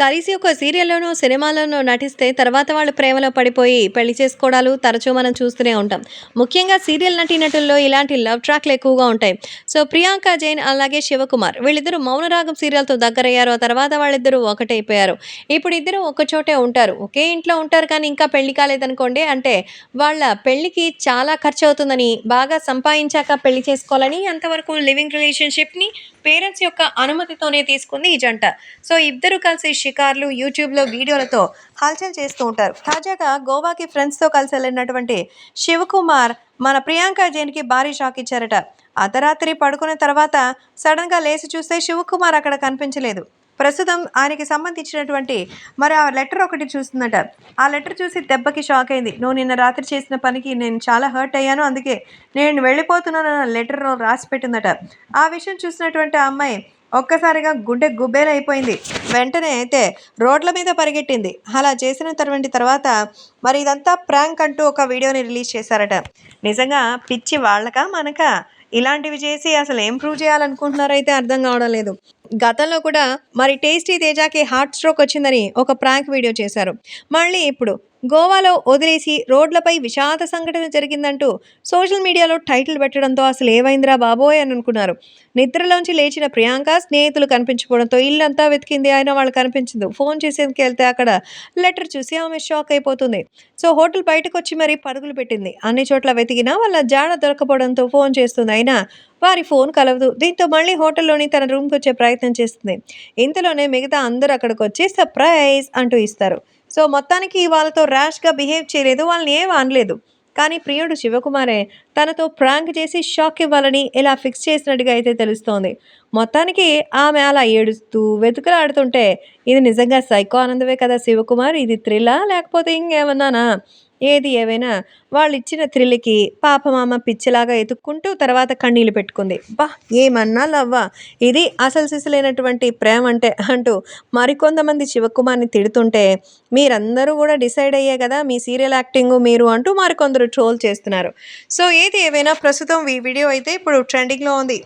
కలిసి ఒక సీరియల్లోనో సినిమాలోనో నటిస్తే తర్వాత వాళ్ళు ప్రేమలో పడిపోయి పెళ్ళి చేసుకోవడాలు తరచూ మనం చూస్తూనే ఉంటాం. ముఖ్యంగా సీరియల్ నటీనటుల్లో ఇలాంటి లవ్ ట్రాక్లు ఎక్కువగా ఉంటాయి. సో ప్రియాంక జైన్ అలాగే శివకుమార్ వీళ్ళిద్దరూ మౌనరాగం సీరియల్తో దగ్గరయ్యారు. ఆ తర్వాత వాళ్ళిద్దరూ ఒకటైపోయారు. ఇప్పుడు ఇద్దరు ఒక చోటే ఉంటారు. ఒకే ఇంట్లో ఉంటారు కానీ ఇంకా పెళ్ళి కాలేదనుకోండి అంటే వాళ్ళ పెళ్ళికి చాలా ఖర్చు అవుతుందని బాగా సంపాదించాక పెళ్ళి చేసుకోవాలని అంతవరకు లివింగ్ రిలేషన్షిప్ని పేరెంట్స్ యొక్క అనుమతితోనే తీసుకుంది ఈ జంట. సో ఇద్దరు కలిసి షికార్లు యూట్యూబ్లో వీడియోలతో హల్చల్ చేస్తూ ఉంటారు. తాజాగా గోవాకి ఫ్రెండ్స్తో కలిసి వెళ్ళినటువంటి శివకుమార్ మన ప్రియాంక జైన్కి భారీ షాక్ ఇచ్చారట. అర్ధరాత్రి పడుకున్న తర్వాత సడన్గా లేచి చూస్తే శివకుమార్ అక్కడ కనిపించలేదు. ప్రస్తుతం ఆయనకి సంబంధించినటువంటి మరి ఆ లెటర్ ఒకటి చూస్తుందట. ఆ లెటర్ చూసి దెబ్బకి షాక్ అయింది. నువ్వు నిన్న రాత్రి చేసిన పనికి నేను చాలా హర్ట్ అయ్యాను. అందుకే నేను వెళ్ళిపోతున్నాను లెటర్ రాసి పెట్టిందట. ఆ విషయం చూసినటువంటి ఆ అమ్మాయి ఒక్కసారిగా గుండె గుబ్బేలైపోయింది. వెంటనే అయితే రోడ్ల మీద పరిగెట్టింది. అలా చేసిన తర్వాత తర్వాత మరి ఇదంతా ప్రాంక్ అంటూ ఒక వీడియోని రిలీజ్ చేశారట. నిజంగా పిచ్చి వాళ్ళకా మనక? ఇలాంటివి చేసి అసలు ఏం ప్రూవ్ చేయాలనుకుంటున్నారో అయితే అర్థం కావడం లేదు. గతంలో కూడా మరి టేస్టీ తేజాకి హార్ట్ స్ట్రోక్ వచ్చిందని ఒక ప్రాంక్ వీడియో చేశారు. మళ్ళీ ఇప్పుడు గోవాలో వదిలేసి రోడ్లపై విషాద సంఘటన జరిగిందంటూ సోషల్ మీడియాలో టైటిల్ పెట్టడంతో అసలు ఏమైందిరా బాబోయ్ అని అనుకున్నారు. నిద్రలోంచి లేచిన ప్రియాంక స్నేహితులు కనిపించుకోవడంతో ఇల్లంతా వెతికింది. అయినా వాళ్ళు కనిపించింది. ఫోన్ చేసేందుకు వెళ్తే అక్కడ లెటర్ చూసి ఆమె షాక్ అయిపోతుంది. సో హోటల్ బయటకు వచ్చి మరీ పరుగులు పెట్టింది. అన్ని చోట్ల వెతికినా వాళ్ళ జాడ దొరకపోవడంతో ఫోన్ చేస్తుంది. అయినా వారి ఫోన్ కలవదు. దీంతో మళ్ళీ హోటల్లోని తన రూమ్కి వచ్చే ప్రయత్నం చేస్తుంది. ఇంతలోనే మిగతా అందరూ అక్కడికి వచ్చి సర్ప్రైజ్ అంటూ ఇస్తారు. సో మొత్తానికి వాళ్ళతో ర్యాష్గా బిహేవ్ చేయలేదు వాళ్ళని ఏం అనలేదు. కానీ ప్రియుడు శివకుమారే తనతో ప్రాంక్ చేసి షాక్ ఇవ్వాలని ఇలా ఫిక్స్ చేసినట్టుగా అయితే తెలుస్తోంది. మొత్తానికి ఆమె అలా ఏడుస్తూ వెతుకులాడుతుంటే ఇది నిజంగా సైకో ఆనందమే కదా శివకుమార్? ఇది థ్రిల్లా? లేకపోతే ఇంకేమన్నానా? ఏది ఏవైనా వాళ్ళు ఇచ్చిన థ్రిల్కి పాపమామ పిచ్చిలాగా ఎతుక్కుంటూ తర్వాత కన్నీళ్ళు పెట్టుకుంది. బా ఏమన్నా లవ్వా? ఇది అసలు సిసలైనటువంటి ప్రేమ అంటే అంటూ మరికొంతమంది శివకుమార్ని తిడుతుంటే మీరందరూ కూడా డిసైడ్ అయ్యే కదా మీ సీరియల్ యాక్టింగ్ మీరు అంటూ మరికొందరు ట్రోల్ చేస్తున్నారు. సో ఏది ఏవైనా ప్రస్తుతం ఈ వీడియో అయితే ఇప్పుడు ట్రెండింగ్లో ఉంది.